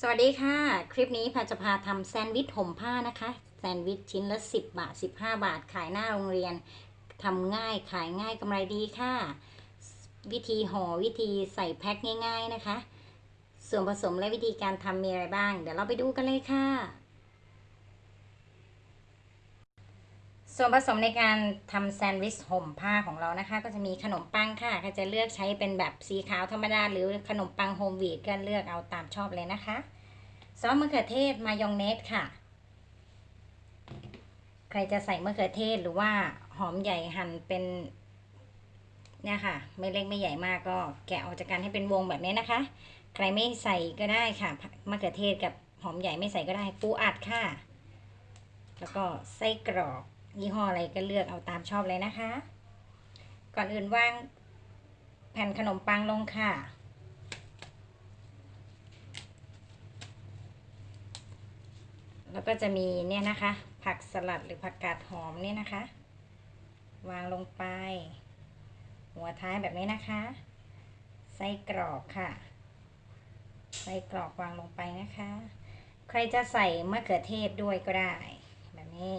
สวัสดีค่ะ คลิปนี้พาจะพาทำแซนด์วิชห่มผ้านะคะ แซนด์วิชชิ้นละ 10 บาท 15 บาท ขายหน้าโรงเรียนทำง่ายขายง่ายกำไรดีค่ะ วิธีห่อวิธีใส่แพ็คง่าย ๆนะคะ ส่วนผสมและวิธีการทำมีอะไรบ้าง เดี๋ยวเราไปดูกันเลยค่ะ ส่วนผสมในการทำแซนด์วิชห่มผ้าของเรานะคะ ก็จะมีขนมปังค่ะก็จะเลือกใช้เป็นแบบสีขาวธรรมดา หรือขนมปังโฮมวีดก็เลือกเอาตามชอบเลยนะคะซอสมะเขือเทศมายองเนสค่ะ ใครจะใส่มะเขือเทศหรือว่าหอมใหญ่หั่นเป็นเนี่ยค่ะ ไม่เล็กไม่ใหญ่มากก็แกะออกจากกันให้เป็นวงแบบนี้นะคะ ใครไม่ใส่ก็ได้ค่ะมะเขือเทศกับหอมใหญ่ไม่ใส่ก็ได้ปูอัดค่ะ แล้วก็ไส้กรอก ยี่ห้ออะไรก็เลือกเอาตามชอบเลยนะคะ ก่อนอื่นวางแผ่นขนมปังลงค่ะ แล้วก็จะมีเนี่ยนะคะ ผักสลัดหรือผักกาดหอมเนี่ยนะคะ วางลงไป หัวท้ายแบบนี้นะคะ ไส้กรอกค่ะ ไส้กรอกวางลงไปนะคะ ใครจะใส่มะเขือเทศด้วยก็ได้ แบบนี้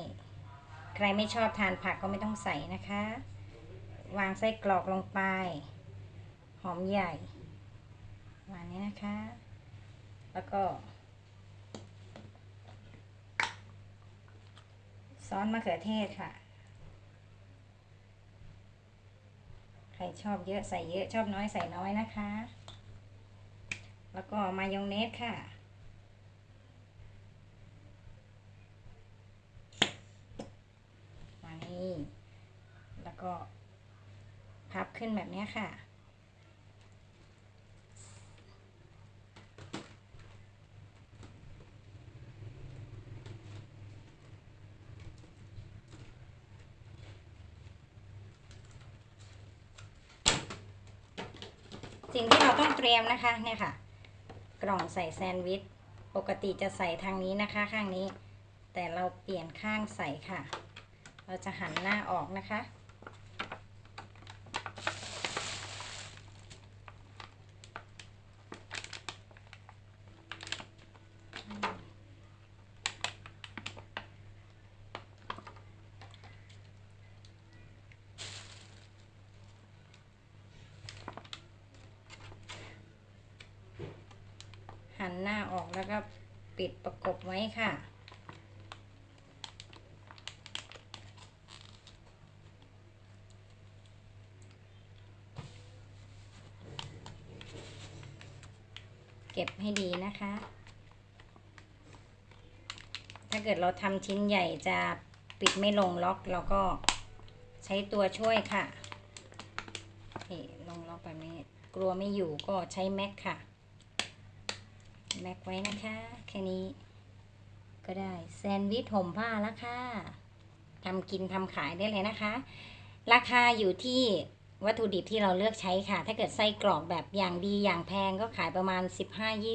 ใครไม่ชอบทานผักก็ไม่ต้องใส่นะคะ วางไส้กรอกลงไป หอมใหญ่วางนี้นะคะ แล้วก็ ซอสมะเขือเทศค่ะ ใครชอบเยอะใส่เยอะชอบน้อยใส่น้อยนะคะ แล้วก็มายองเนสค่ะ มานี่ แล้ว ก็พับขึ้นแบบนี้ค่ะ สิ่งที่เราต้องเตรียมนะคะเนี่ยค่ะ กล่องใส่แซนด์วิช ปกติจะใส่ทางนี้นะคะข้างนี้ แต่เราเปลี่ยนข้างใส่ค่ะ เราจะหันหน้าออกนะคะ หันหน้าออกแล้วก็ปิดประกบไว้ค่ะ เก็บให้ดีนะคะ ถ้าเกิดเราทำชิ้นใหญ่จะปิดไม่ลงล็อกเราก็ใช้ตัวช่วยค่ะนี่ลงล็อกแบบนี้ กลัวไม่อยู่ก็ใช้แม็กค่ะ แม็กไว้นะคะ แค่นี้ ก็ได้แซนด์วิชห่มผ้าแล้วค่ะทำกินทำขายได้เลยนะคะ ราคาอยู่ที่วัตถุดิบที่เราเลือกใช้ค่ะ ถ้าเกิดไส้กรอกแบบอย่างดีอย่างแพงก็ขายประมาณ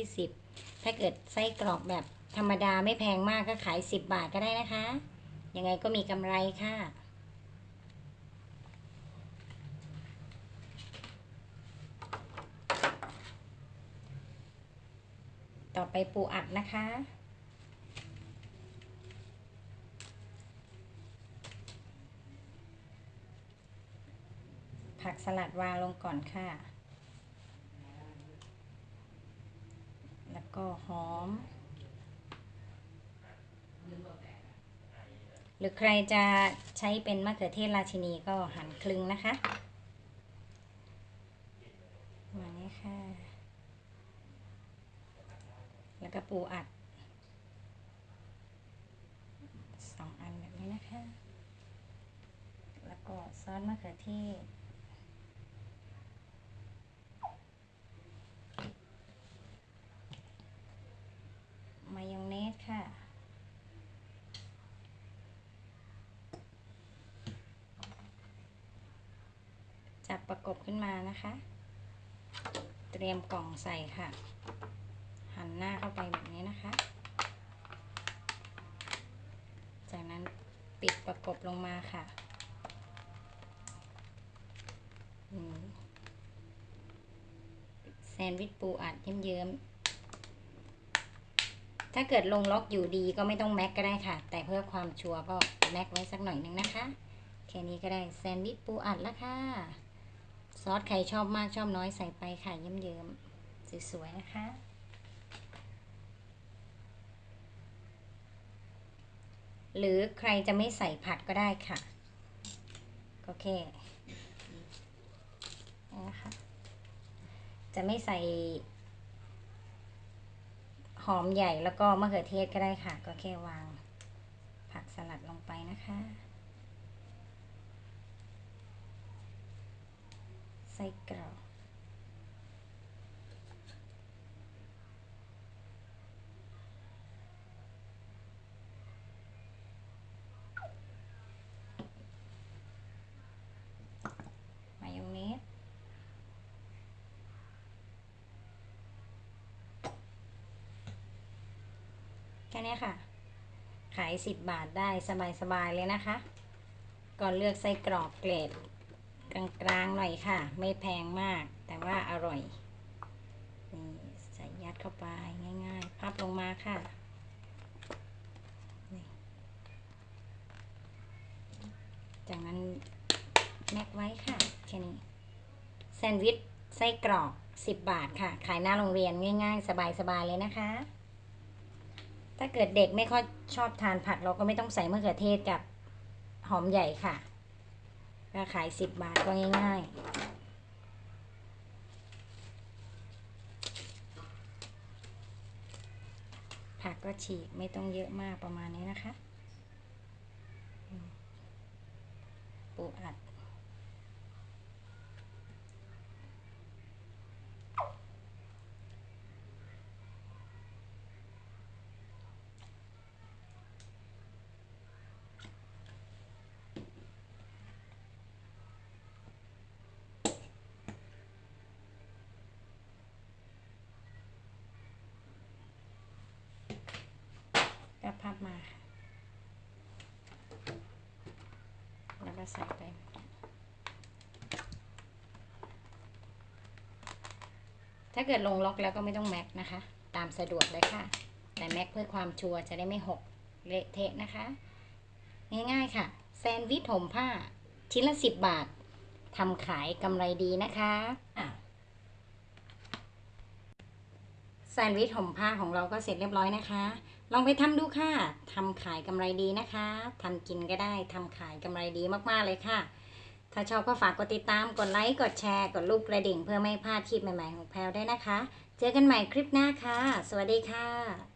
15-20 ถ้าเกิดไส้กรอกแบบธรรมดาไม่แพงมากก็ขาย 10 บาทก็ได้นะคะ ยังไงก็มีกำไรค่ะ ต่อไปปูอัดนะคะ ผักสลัดวางลงก่อนค่ะ แล้วก็หอม หรือใครจะใช้เป็นมะเขือเทศราชินีก็หั่นครึ่งนะคะมานี้ค่ะ แล้วก็ ปูอัดสองอันแบบนี้นะคะ แล้วก็ซอสมะเขือเทศมายองเนสค่ะ จับประกบขึ้นมานะคะ เตรียมกล่องใส่ค่ะ นหน้าเข้าไปแบบนี้นะคะ จากนั้นปิดประกบลงมาค่ะแซนด์วิชปูอัดเยิ้มๆถ้าเกิดลงล็อกอยู่ดีก็ไม่ต้องแม็กก็ได้ค่ะ แต่เพื่อความชัวร์ก็แม็กไว้สักหน่อยหนึงนะคะแค่นี้ก็ได้แซนด์วิชปูอัดแล้วค่ะ ซอสใครชอบมากชอบน้อยใส่ไปค่ะเยิ้มๆสวยๆนะคะ หรือใครจะไม่ใส่ผัดก็ได้ค่ะก็แค่นะคะจะไม่ใส่ หอมใหญ่แล้วก็มะเขือเทศก็ได้ค่ะ ก็แค่วาง ผักสลัดลงไปนะคะไส้กรอกมายองเนส แค่นี้ค่ะ ขายสิบบาทได้สบายๆเลยนะคะ ก่อนเลือกไส้กรอกเกรดกลางๆหน่อยค่ะ ไม่แพงมากแต่ว่าอร่อยนี่ใส่ยัดเข้าไปง่ายๆ พับลงมาค่ะจากนั้นแม็กไว้ค่ะแค่นี้แซนด์วิชไส้กรอก 10 บาทค่ะ ขายหน้าโรงเรียนง่ายๆ สบายๆเลยนะคะ ถ้าเกิดเด็กไม่ค่อยชอบทานผักเราก็ไม่ต้องใส่มะเขือเทศกับหอมใหญ่ค่ะก็ขาย10บบาทก็ง่าย ๆผักก็ฉีกไม่ต้องเยอะมากประมาณนี้นะคะ ปูอัด ก็พับมาค่ะ แล้วก็ใส่ไปถ้าเกิดลงล็อกแล้วก็ไม่ต้องแม็กนะคะ ตามสะดวกเลยค่ะ แต่แม็กเพื่อความชัวร์จะได้ไม่หกเละเทะนะคะ ง่ายๆค่ะ แซนด์วิชห่มผ้า ชิ้นละสิบบาททำขายกำไรดีนะคะอะแซนด์วิชห่มผ้าของเราก็เสร็จเรียบร้อยนะคะ ลองไปทำดูค่ะทำขายกำไรดีนะคะทำกินก็ได้ทำขายกำไรดีมากๆเลยค่ะ ถ้าชอบก็ฝากกดติดตาม กดไลค์ กดแชร์ กดรูปกระดิ่งเพื่อไม่พลาดคลิปใหม่ๆของแพลวได้นะคะ เจอกันใหม่คลิปหน้าค่ะ สวัสดีค่ะ